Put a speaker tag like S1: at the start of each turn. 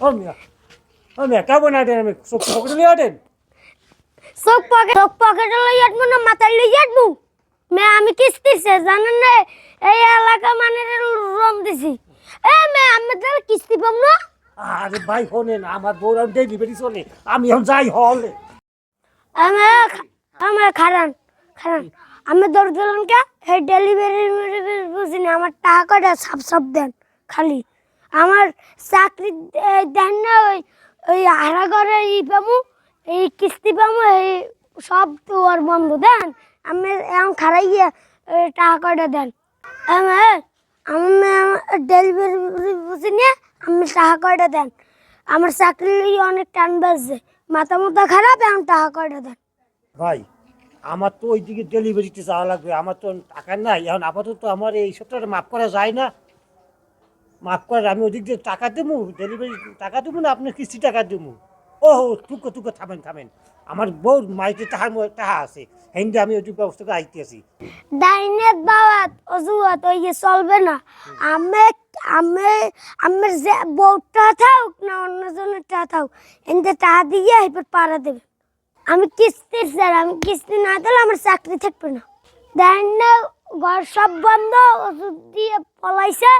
S1: ও মিয়া ও মিয়া কেমন আটেন আমি সব পকেটে আটেন
S2: চোখ পকেট চোখ পকেটে লই আটবো না মাথায় লই আটবো মে আমি কিস্তিছে জানেন না এই এলাকা মানে রম দিছি এ মে আমি তাহলে কিস্তি পাম না
S1: আরে ভাই শোনেন আমার বউর ডেলিভারি চলে আমি এখন যাই হলে
S2: আমি আমি খারান আমি কে ডেলিভারি বুঝি না আমার টাকা কটা সাপ সাপ দেন খালি আমার চাকরি দেন না, ওই ওই করে ই পামু, এই কিস্তি পামু, এই সব তো ওর বন্ধ, দেন। আমি এখন খারাইয়া এই টাকা কটা দেন। আমি ডেলিভারি বুঝি না, আমি টাকা কটা দেন। আমার চাকরি অনেক টান বাজছে, মাথা মাথা খারাপ, এখন টাকা কয়টা দেন।
S1: ভাই, আমার তো ওইদিকে ডেলিভারিতে যাওয়া লাগবে, আমার তো টাকা নাই, এখন আপাতত আমার এই সপ্তাহটা মাফ করা যায় না। মাফ করে আমি ওদিক দিয়ে টাকা দেবো ডেলিভারি টাকা দেবো না, আপনার কিস্তি টাকা দেবো। ও টুকো টুকো থামেন থামেন। আমার বউর মাইতে তাহার টাকা আছে। হিন্দি আমি ওই ব্যবস্থা করে আইতেছি
S2: ডাইনেট বাবাত অজুহাত, ওই যে চলবে না। আমি আমি, আমার যে বউটা থাক না, অন্যজনের টা থাক এতে টাকা দিয়ে এবার পাড়া দেবে। আমি কিস্তির স্যার, আমি কিস্তি না দিলে আমার চাকরি থাকবে না। না ঘর সব বন্ধ, ওষুধ দিয়ে পলাইছে।